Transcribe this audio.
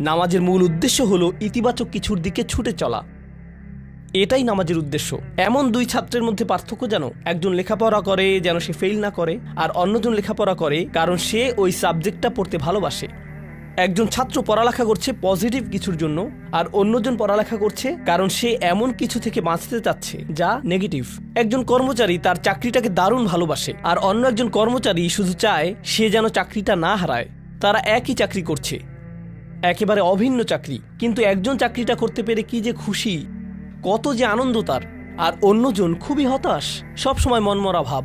নামাজের মূল উদ্দেশ্য হলো ইতিবাচক কিছুর দিকে ছুটে চলা। এটাই নামাজের উদ্দেশ্য। এমন দুই ছাত্রের মধ্যে পার্থক্য যেন, একজন লেখাপড়া করে যেন সে ফেল না করে, আর অন্যজন লেখাপড়া করে কারণ সে ওই সাবজেক্টটা পড়তে ভালোবাসে। একজন ছাত্র পড়ালেখা করছে পজিটিভ কিছুর জন্য, আর অন্যজন পড়ালেখা করছে কারণ সে এমন কিছু থেকে বাঁচতে চাচ্ছে যা নেগেটিভ একজন কর্মচারী তার চাকরিটাকে দারুণ ভালোবাসে, আর অন্য একজন কর্মচারী শুধু চায় সে যেন চাকরিটা না হারায়। তারা একই চাকরি করছে। একেবারে অভিন্ন চাকরি। কিন্তু একজন চাকরিটা করতে পেরে কি যে খুশি, কত যে আনন্দ তার, আর অন্যজন খুবই হতাশ, সবসময় মনমরা ভাব।